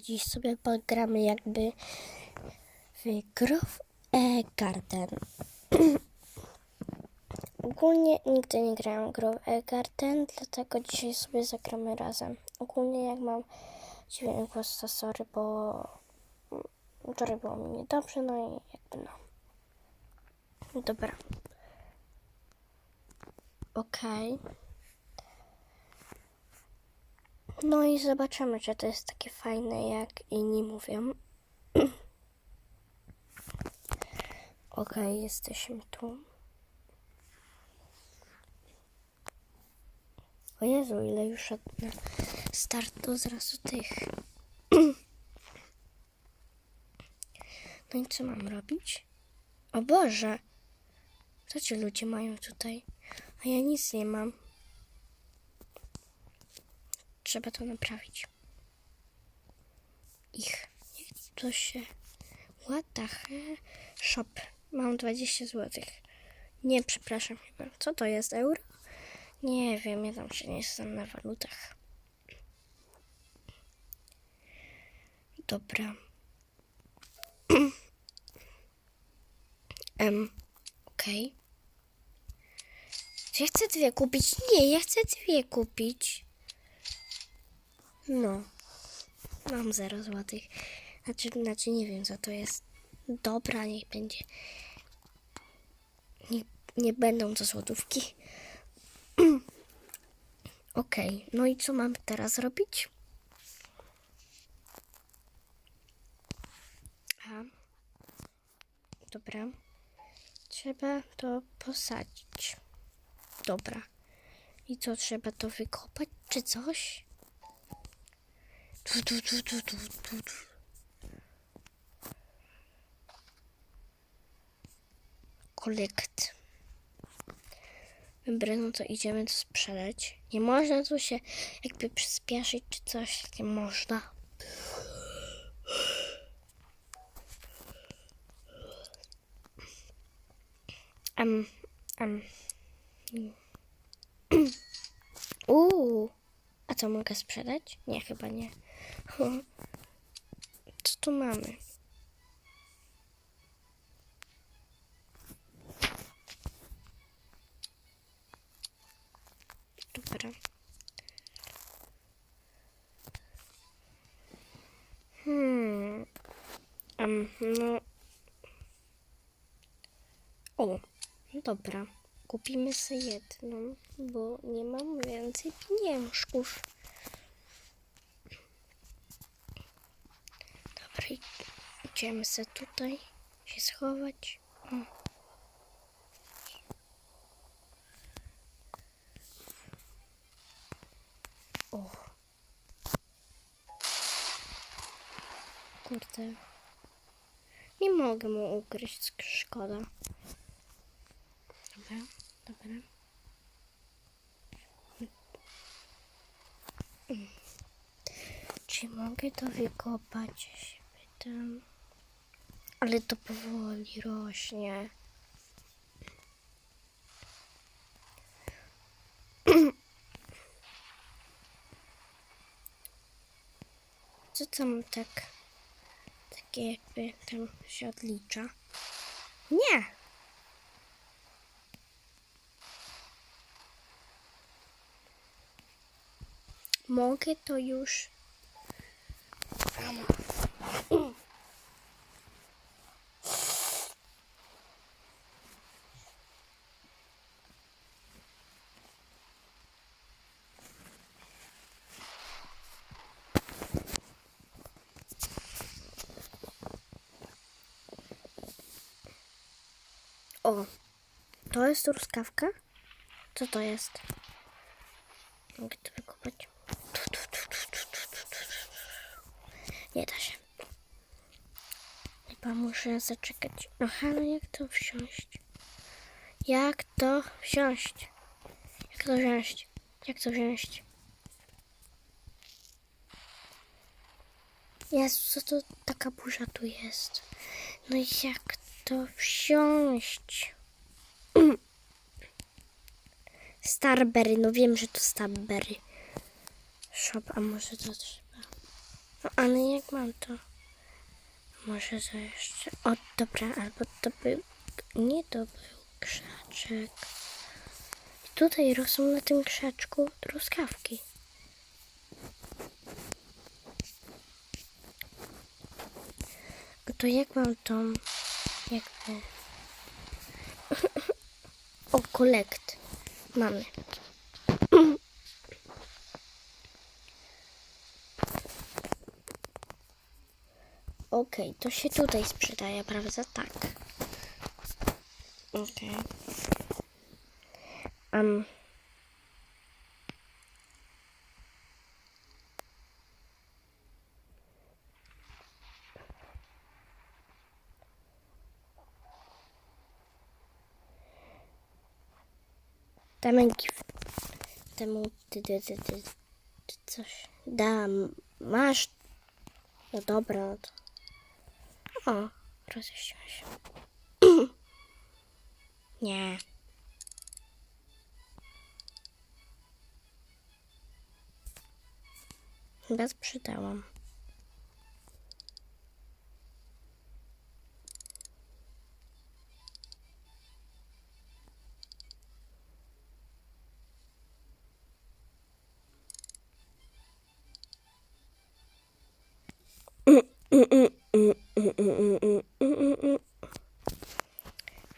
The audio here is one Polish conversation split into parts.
dziś sobie pogramy jakby w Grove Garden. Ogólnie nigdy nie grałam w Grove e Garden, dlatego dzisiaj sobie zagramy razem. Ogólnie jak mam dźwięk głos, to sorry, bo wczoraj było mi niedobrze, no i jakby no. Dobra. Okej. No i zobaczymy, czy to jest takie fajne, jak inni mówią. Okej, jesteśmy tu. O Jezu, ile już od startu zrazu tych. No i co mam robić? O Boże! Co ci ludzie mają tutaj? A ja nic nie mam. Trzeba to naprawić. Ich. To się... What? Shop. Mam 20 zł. Nie, przepraszam. Co to jest? Euro? Nie wiem, ja tam się nie znam na walutach. Dobra. Em, okej. Czy ja chcę dwie kupić? Nie, ja chcę dwie kupić. No. Mam 0 złotych. Znaczy, znaczy nie wiem co to jest. Dobra, niech będzie. Nie, nie będą to złotówki. Okej, no i co mam teraz robić? A. Dobra. Trzeba to posadzić. Dobra. I co, trzeba to wykopać czy coś? Tu, tu, tu, tu, tu, tu. Kolekt. Dobra, no to idziemy to sprzedać. Nie można tu się jakby przyspieszyć czy coś. Nie można. Um, um. Uuu. A co mogę sprzedać? Nie, chyba nie. Co tu mamy? Dobra. Hmm. Um, no. O, dobra. Kupimy sobie jedną, bo nie mam więcej pieniążków. Dobra, i- idziemy sobie tutaj się schować. O. O. Kurde. Nie mogę mu ugryźć, szkoda. Dobra, dobra. Mm. Czy mogę to wykopać? Pytam. Ale to powoli rośnie. Co tam tak? Takie jakby tam się odlicza. Nie! Mogę to już. O, to jest truskawka? Co to jest? Mogę to wykopać. Nie da się. Chyba muszę zaczekać. Aha, no jak to wsiąść? Jak to wsiąść? Jak to wziąć? Jak to wziąć? Jezu, co to taka burza tu jest? No jak to wsiąść? Starberry, no wiem, że to Starberry. Shop, a może to trzeba. No, ale jak mam to? Może to jeszcze... O, dobra, albo to był... Nie to był krzaczek. I tutaj rosną na tym krzaczku truskawki. No To jak mam tą... Jakby... o, kolekt. Mamy. Okej, to się tutaj sprzedaje, prawda? Tak. Okej. Um. Damy gift. Temu ty, ty, ty, ty, ty coś. Dam. Masz. No dobra, no to. O, się. Nie. Chyba sprzedałam.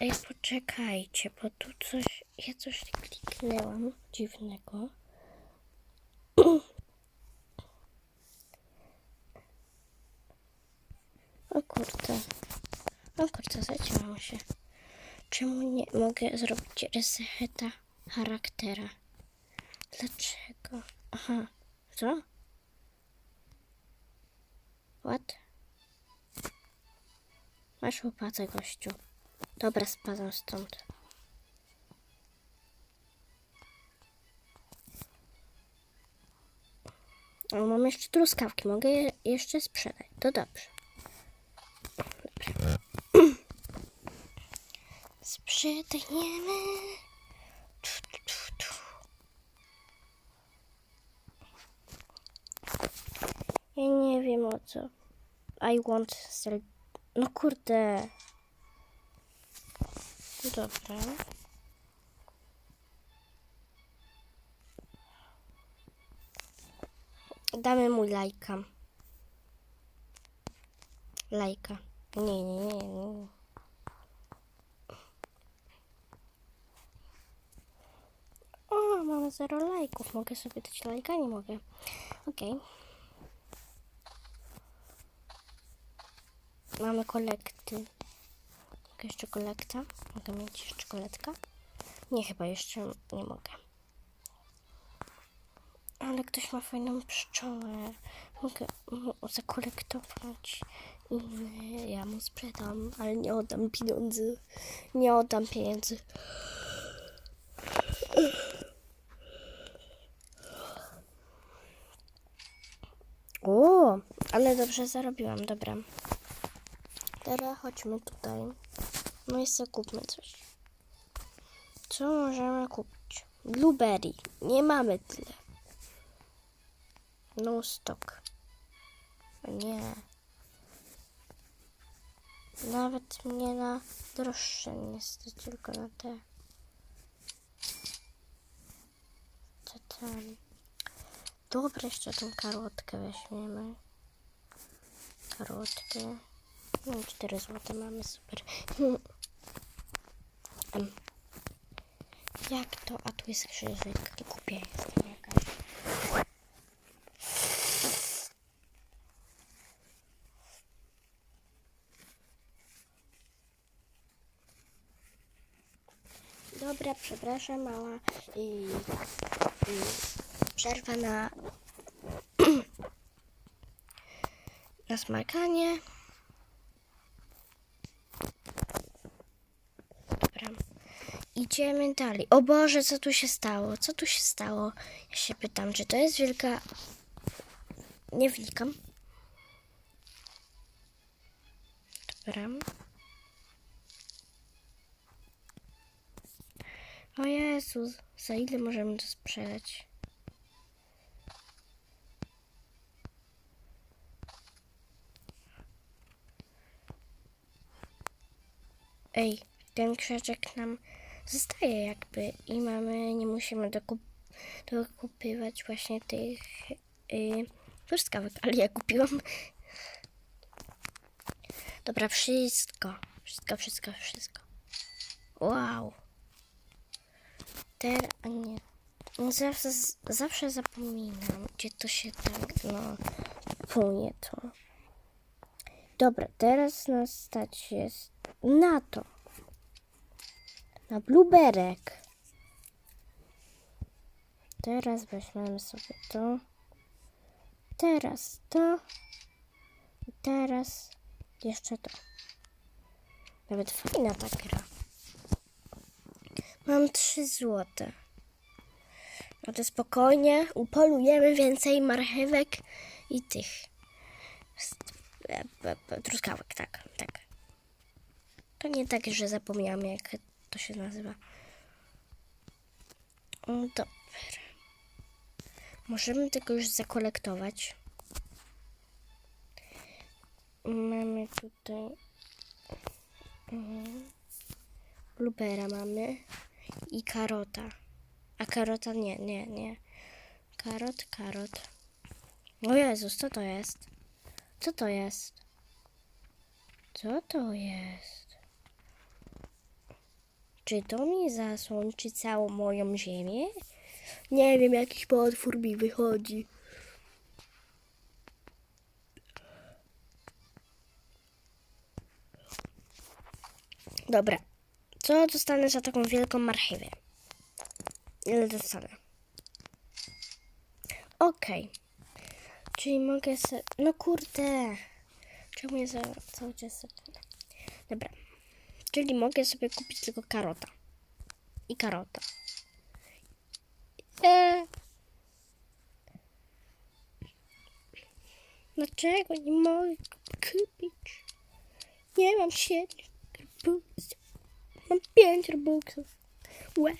Ej, poczekajcie, bo tu coś, ja coś kliknęłam dziwnego. O kurde. O kurde, zacięłam się. Czemu nie mogę zrobić reseta charaktera? Dlaczego? Aha. Co? What? Masz łopatę, gościu. Dobra, spadam stąd. O, mam jeszcze truskawki. Mogę je jeszcze sprzedać. To dobrze. Sprzedajemy. Ja nie wiem o co. I want sell. No kurde. Dobra. Damy mu lajka. Lajka. Nie, nie, nie, nie. O, mamy zero lajków. Mogę sobie dać lajka? Nie mogę. Okej. Mamy kolekty. Mogę jeszcze kolekta? Mogę mieć jeszcze koletka? Nie, chyba jeszcze nie mogę. Ale ktoś ma fajną pszczołę. Mogę zakolektować i ja mu sprzedam, ale nie oddam pieniędzy. Nie oddam pieniędzy. O, ale dobrze zarobiłam, dobra. Teraz chodźmy tutaj. No i sobie kupmy coś. Co możemy kupić? Blueberry. Nie mamy tyle. No stock. Nie. Nawet mnie na droższe nie tylko na te. Co tam? Dobra, jeszcze tą karotkę weźmiemy. Karotkę. No, 4 złote mamy, super. Jak to? A tu jest krzyżyk. Kupię jestem jakaś. Dobra, przepraszam, mała i, i przerwa na na smakanie. Idziemy dalej. O Boże, co tu się stało? Co tu się stało? Ja się pytam, czy to jest wielka Nie wnikam Dobra. O Jezus, za ile możemy to sprzedać? Ej, ten krzaczek nam zostaje jakby i mamy, nie musimy dokup dokupywać właśnie tych yy, truskawek, ale ja kupiłam. Dobra, wszystko. Wszystko, wszystko, wszystko. Wow. Teraz, a nie. Zawsze, zawsze zapominam, gdzie to się tak, no, płynie to. Dobra, teraz nas stać jest na to. Na blueberek. Teraz weźmiemy sobie to. Teraz to. I teraz jeszcze to. Nawet fajna ta gra. Mam trzy złote. No to spokojnie upolujemy więcej marchewek i tych truskawek, tak, tak. To nie tak, że zapomniałam, jak to się nazywa. Dobra. Możemy tego już zakolektować. Mamy tutaj mhm, bluebera mamy i karota. A karota nie, nie, nie. Karot, karot. O Jezus, co to jest? Co to jest? Co to jest? Czy to mi zasłonić całą moją ziemię? Nie wiem, jakiś potwór mi wychodzi. Dobra. Co dostanę za taką wielką marchewę? Ile dostanę? Okej. Czyli mogę se... No kurde. Czemu ja za... cały czas? Dobra. Czyli mogę sobie kupić tylko karota. I karota. Eee. Dlaczego nie mogę kupić? Nie mam siedmiu robuxów. Mam pięć robuxów. Łe.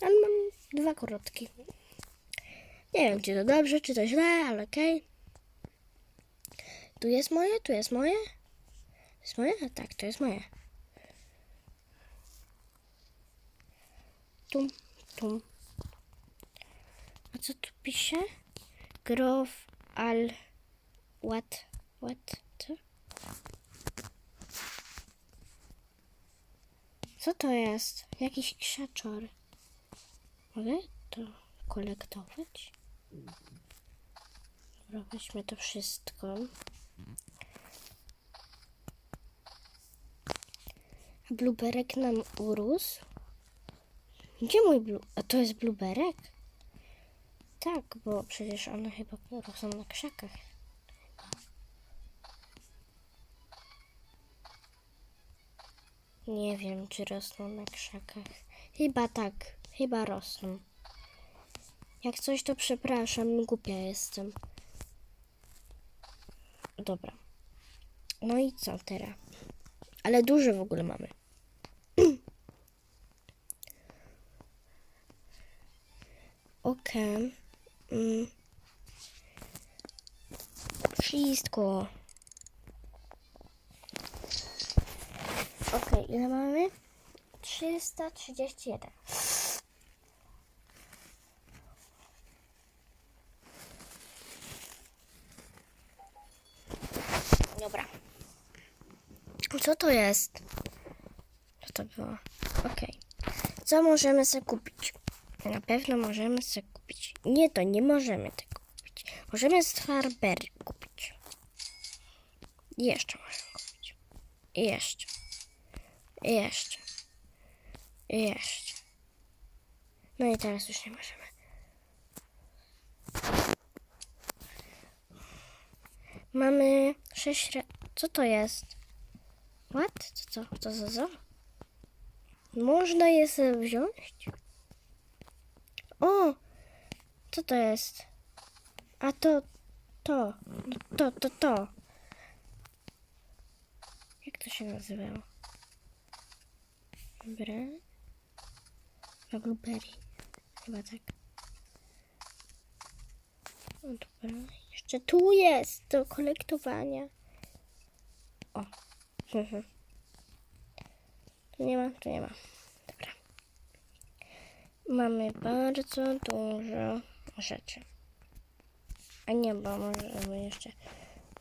Ale mam dwa korotki. Nie wiem, czy to dobrze, czy to źle, ale okej. Tu jest moje, tu jest moje. To jest moje? Tak, to jest moje. Tum, tum. A co tu pisze? Grow al... What? What? Co? Co to jest? Jakiś krzaczor. Mogę to kolektować? Dobra, to wszystko. A blueberek nam urósł? Gdzie mój blu... A to jest blueberek? Tak, bo przecież one chyba rosną na krzakach. Nie wiem, czy rosną na krzakach. Chyba tak, chyba rosną. Jak coś, to przepraszam, głupia jestem. Dobra. No i co teraz? Ale duże w ogóle mamy. Okej. Mm. Wszystko. Okej, ile mamy? 331. Dobra. Co to jest? Co to było? Okej. Co możemy sobie kupić? Na pewno możemy sobie kupić. Nie, to nie możemy tego kupić. Możemy Starberry kupić. I jeszcze możemy kupić. Jeszcze. Jeszcze. Jeszcze. No i teraz już nie możemy. Mamy sześć... Re... Co to jest? What? Co, co, co, co, co? Można je sobie wziąć? O! Co to jest? A to, to, to, to, to. Jak to się nazywało? Dobra. Na blueberry. Chyba tak. O, dobra. Jeszcze tu jest do kolektowania. O. Tu nie ma, tu nie ma. Mamy bardzo dużo rzeczy. A nie, bo możemy jeszcze...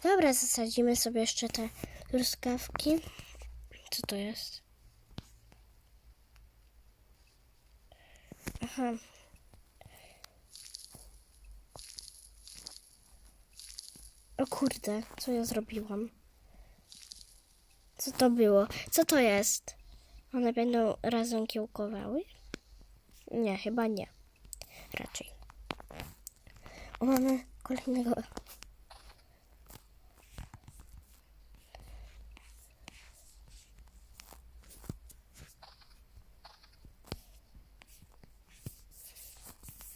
Dobra, zasadzimy sobie jeszcze te truskawki. Co to jest? Aha. O kurde, co ja zrobiłam? Co to było? Co to jest? One będą razem kiełkowały? Nie, chyba nie. Raczej. O, mamy kolejnego.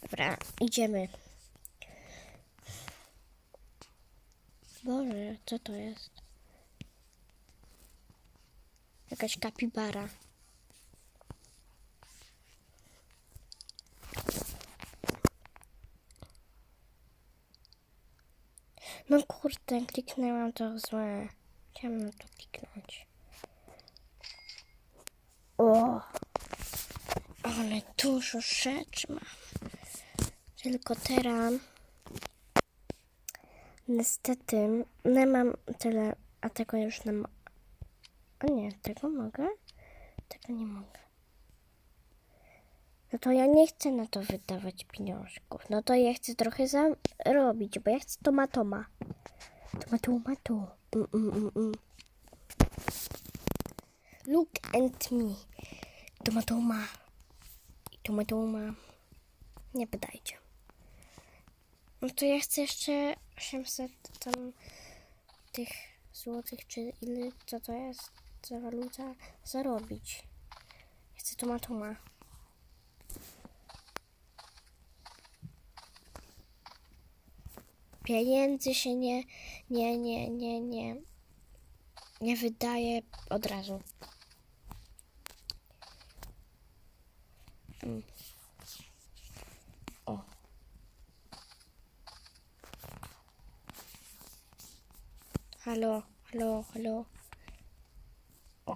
Dobra, idziemy. Boże, co to jest? Jakaś kapibara. No kurde, kliknęłam to złe. Chciałam na to kliknąć. O! Ale dużo rzeczy mam. Tylko teraz niestety nie mam tyle, a tego już nie ma. A nie, tego mogę? Tego nie mogę. No to ja nie chcę na to wydawać pieniążków. No to ja chcę trochę zarobić, bo ja chcę tomatoma. Tomatoma to. Mm, mm, mm, mm. Look at me. Tomatoma. Tomatoma. Nie pytajcie. No to ja chcę jeszcze 800 tam tych złotych, czy ile, co to jest za waluta, zarobić. Chcę tomatoma. Pieniędzy się nie, nie, nie, nie, nie, nie wydaje od razu. Mm. O. Halo, halo, halo. O.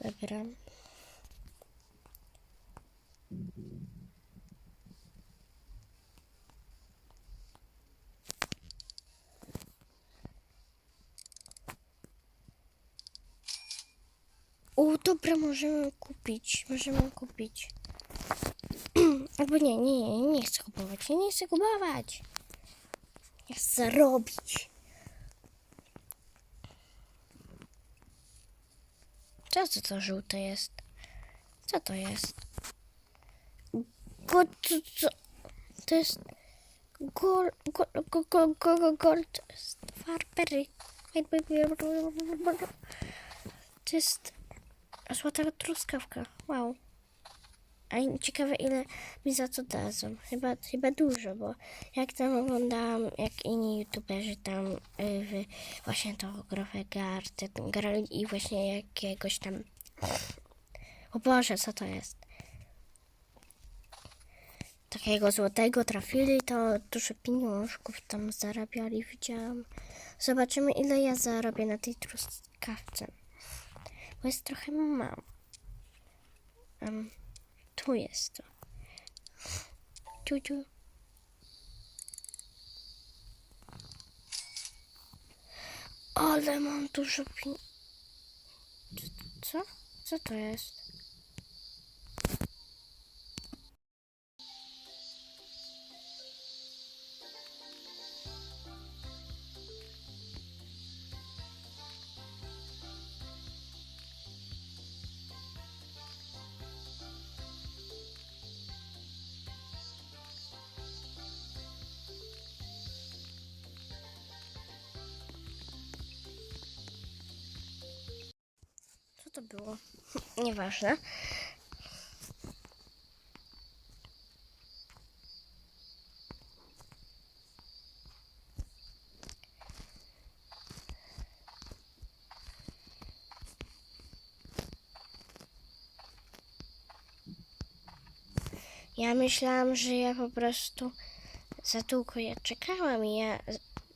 Dobra. O, dobra, możemy kupić. Możemy kupić. Albo nie, nie, nie, nie chcę kupować. Nie chcę kupować. Ja chcę zarobić. Co to, to żółte jest? Co to jest? Go, co, co? To jest gol, gol, gol, gol, gol, gol, to jest farbery. To jest złota truskawka. Wow. A ciekawe ile mi za to dadzą. Chyba, chyba dużo, bo jak tam oglądałam, jak inni youtuberzy tam y, w, właśnie tą grafę garty, grali i właśnie jakiegoś tam... O Boże, co to jest? Takiego złotego trafili, to dużo pieniążków tam zarabiali, widziałam. Zobaczymy ile ja zarobię na tej truskawce. Bo jest trochę mało. Um, tu jest to. Ciu, ciu. Ale mam dużo pin... Co? Co to jest? To było? Nieważne. Ja myślałam, że ja po prostu za długo ja czekałam i ja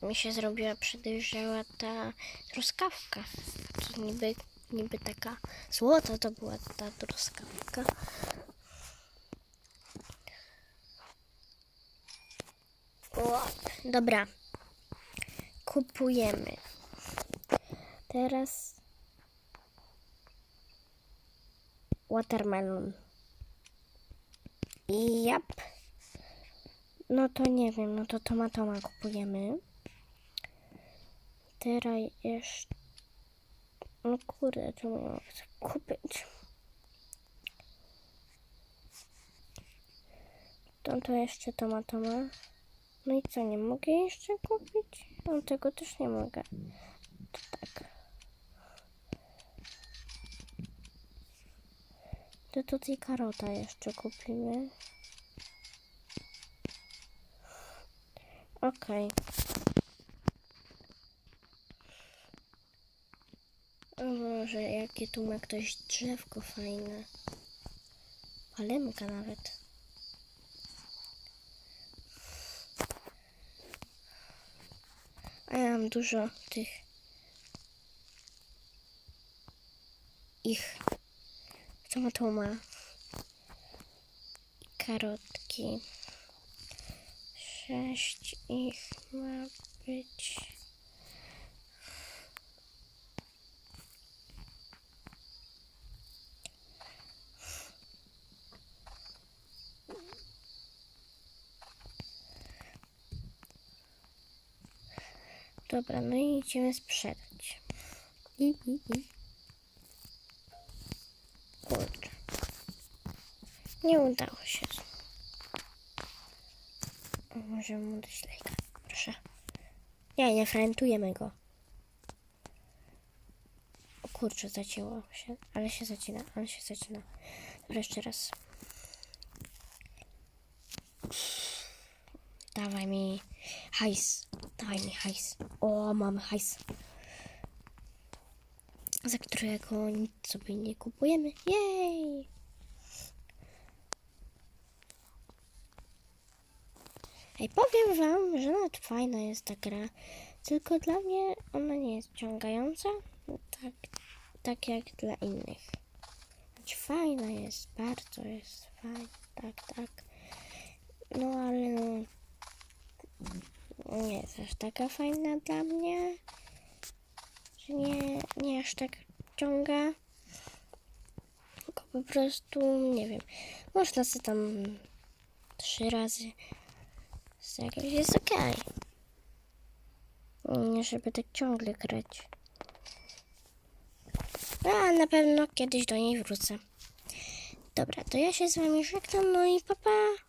mi się zrobiła przydojrzała ta truskawka. To niby, niby taka złota to była ta truskawka. O, dobra. Kupujemy. Teraz watermelon. Jap. No to nie wiem, no to tomatoma kupujemy. Teraz jeszcze... No kurde, ja mogę kupić? To, to jeszcze tomatoma. No i co, nie mogę jeszcze kupić? No tego też nie mogę. To tak. To tutaj karota jeszcze kupimy. Okej. O Boże, jakie tu ma ktoś drzewko fajne. Palemka nawet. A ja mam dużo tych ich. Co ma to ma? Karotki. Sześć ich ma być. Dobra, no i idziemy sprzedać. I, i, i. Kurczę. Nie udało się. Możemy mu dać lejka. Proszę. Nie, nie frentujemy go. O kurczę, zacięło się. Ale się zacina, ale się zacina. Dobra, jeszcze raz. Dawaj mi hajs. Mi hajs. O, mamy hajs. Za którego nic sobie nie kupujemy. Jej! Ej, powiem wam, że nawet fajna jest ta gra. Tylko dla mnie ona nie jest ciągająca. Tak, tak jak dla innych. Znaczy fajna jest, bardzo jest fajna. Tak, tak. No ale no, nie jest aż taka fajna dla mnie. Że nie, nie aż tak ciąga. Tylko po prostu, nie wiem, można sobie tam trzy razy zagrać, jest okej. Nie, żeby tak ciągle grać. No, a na pewno kiedyś do niej wrócę. Dobra, to ja się z wami żegnam, no i papa. Pa.